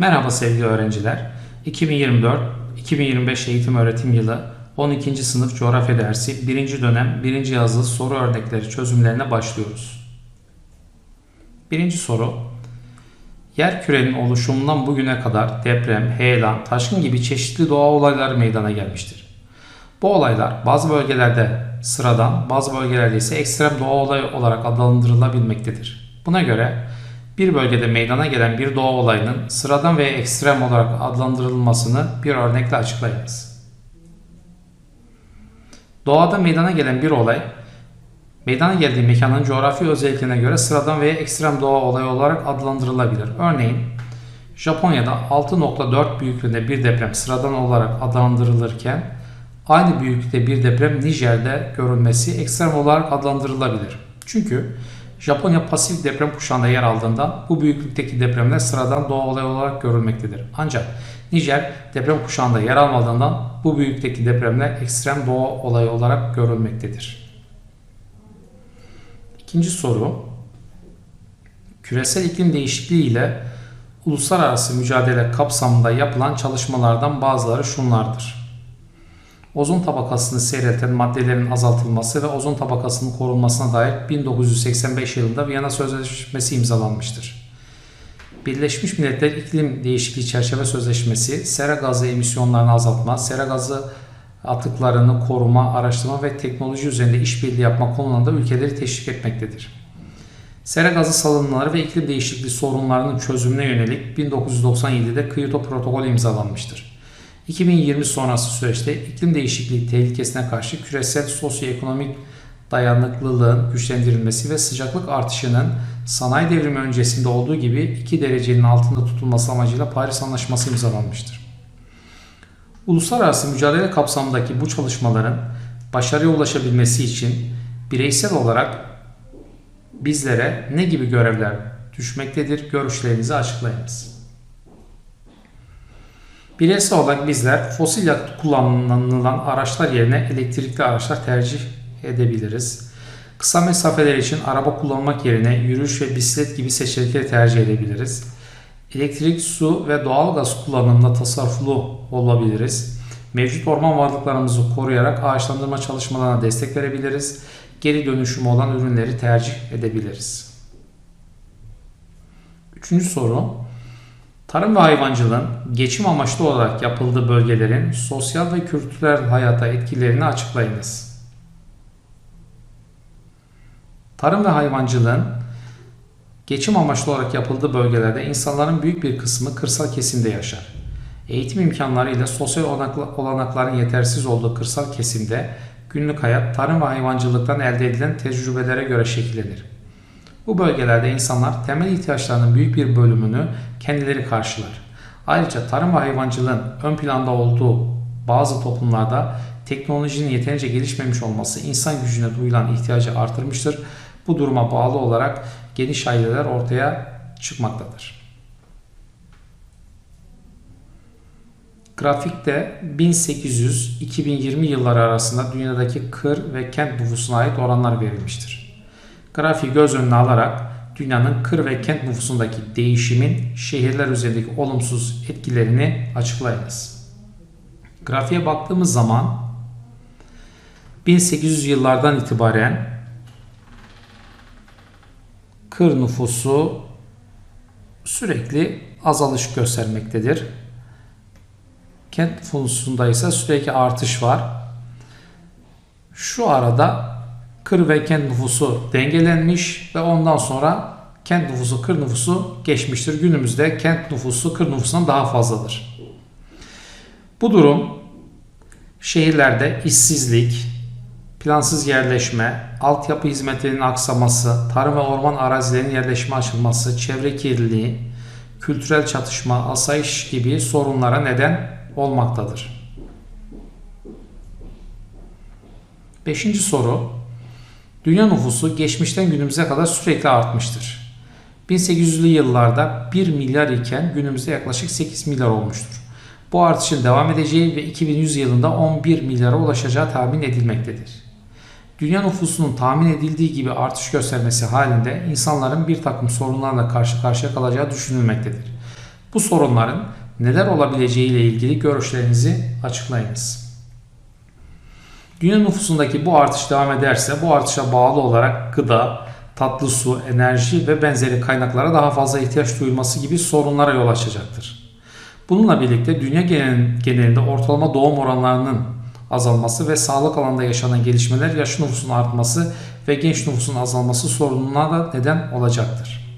Merhaba sevgili öğrenciler. 2024-2025 eğitim öğretim yılı 12. sınıf coğrafya dersi 1. dönem 1. yazılı soru örnekleri çözümlerine başlıyoruz. Birinci soru. Yer kürenin oluşumundan bugüne kadar deprem, heyelan, taşkın gibi çeşitli doğa olayları meydana gelmiştir. Bu olaylar bazı bölgelerde sıradan, bazı bölgelerde ise ekstrem doğa olayı olarak adlandırılabilmektedir. Buna göre bir bölgede meydana gelen bir doğa olayının sıradan veya ekstrem olarak adlandırılmasını bir örnekle açıklayınız. Doğada meydana gelen bir olay, meydana geldiği mekanın coğrafi özelliklerine göre sıradan veya ekstrem doğa olayı olarak adlandırılabilir. Örneğin, Japonya'da 6.4 büyüklüğünde bir deprem sıradan olarak adlandırılırken, aynı büyüklükte bir deprem Nijer'de görülmesi ekstrem olarak adlandırılabilir. Çünkü Japonya pasif deprem kuşağında yer aldığında bu büyüklükteki depremler sıradan doğa olayı olarak görülmektedir. Ancak Nijer deprem kuşağında yer almadığından bu büyüklükteki depremler ekstrem doğa olayı olarak görülmektedir. İkinci soru. Küresel iklim değişikliği ile uluslararası mücadele kapsamında yapılan çalışmalardan bazıları şunlardır. Ozon tabakasını seyrelten maddelerin azaltılması ve ozon tabakasının korunmasına dair 1985 yılında Viyana Sözleşmesi imzalanmıştır. Birleşmiş Milletler İklim Değişikliği Çerçeve Sözleşmesi, sera gazı emisyonlarını azaltma, sera gazı atıklarını koruma, araştırma ve teknoloji üzerinde işbirliği yapma konularında ülkeleri teşvik etmektedir. Sera gazı salınımları ve iklim değişikliği sorunlarının çözümüne yönelik 1997'de Kyoto Protokolü imzalanmıştır. 2020 sonrası süreçte iklim değişikliği tehlikesine karşı küresel sosyoekonomik dayanıklılığın güçlendirilmesi ve sıcaklık artışının sanayi devrimi öncesinde olduğu gibi 2 derecenin altında tutulması amacıyla Paris Anlaşması imzalanmıştır. Uluslararası mücadele kapsamındaki bu çalışmaların başarıya ulaşabilmesi için bireysel olarak bizlere ne gibi görevler düşmektedir? Görüşlerinizi açıklayınız. Bireysel olarak bizler fosil yakıt kullanılan araçlar yerine elektrikli araçlar tercih edebiliriz. Kısa mesafeler için araba kullanmak yerine yürüyüş ve bisiklet gibi seçenekleri tercih edebiliriz. Elektrik, su ve doğal gaz kullanımında tasarruflu olabiliriz. Mevcut orman varlıklarımızı koruyarak ağaçlandırma çalışmalarına destek verebiliriz. Geri dönüşümü olan ürünleri tercih edebiliriz. Üçüncü soru. Tarım ve hayvancılığın geçim amaçlı olarak yapıldığı bölgelerin sosyal ve kültürel hayata etkilerini açıklayınız. Tarım ve hayvancılığın geçim amaçlı olarak yapıldığı bölgelerde insanların büyük bir kısmı kırsal kesimde yaşar. Eğitim imkanları ile sosyal olanakların yetersiz olduğu kırsal kesimde günlük hayat tarım ve hayvancılıktan elde edilen tecrübelere göre şekillenir. Bu bölgelerde insanlar temel ihtiyaçlarının büyük bir bölümünü kendileri karşılar. Ayrıca tarım ve hayvancılığın ön planda olduğu bazı toplumlarda teknolojinin yeterince gelişmemiş olması insan gücüne duyulan ihtiyacı artırmıştır. Bu duruma bağlı olarak geniş aileler ortaya çıkmaktadır. Grafikte 1800-2020 yılları arasında dünyadaki kır ve kent nüfusuna ait oranlar verilmiştir. Grafiği göz önüne alarak dünyanın kır ve kent nüfusundaki değişimin şehirler üzerindeki olumsuz etkilerini açıklayınız. Grafiğe baktığımız zaman 1800 yıllardan itibaren kır nüfusu sürekli azalış göstermektedir. Kent nüfusunda ise sürekli artış var. Şu arada kır ve kent nüfusu dengelenmiş ve ondan sonra kent nüfusu kır nüfusu geçmiştir. Günümüzde kent nüfusu kır nüfusundan daha fazladır. Bu durum şehirlerde işsizlik, plansız yerleşme, altyapı hizmetlerinin aksaması, tarım ve orman arazilerinin yerleşme açılması, çevre kirliliği, kültürel çatışma, asayiş gibi sorunlara neden olmaktadır. Beşinci soru. Dünya nüfusu geçmişten günümüze kadar sürekli artmıştır. 1800'lü yıllarda 1 milyar iken günümüzde yaklaşık 8 milyar olmuştur. Bu artışın devam edeceği ve 2100 yılında 11 milyara ulaşacağı tahmin edilmektedir. Dünya nüfusunun tahmin edildiği gibi artış göstermesi halinde insanların bir takım sorunlarla karşı karşıya kalacağı düşünülmektedir. Bu sorunların neler olabileceği ile ilgili görüşlerinizi açıklayınız. Dünya nüfusundaki bu artış devam ederse bu artışa bağlı olarak gıda, tatlı su, enerji ve benzeri kaynaklara daha fazla ihtiyaç duyulması gibi sorunlara yol açacaktır. Bununla birlikte dünya genel- genelinde ortalama doğum oranlarının azalması ve sağlık alanında yaşanan gelişmeler yaş nüfusun artması ve genç nüfusun azalması sorununa da neden olacaktır.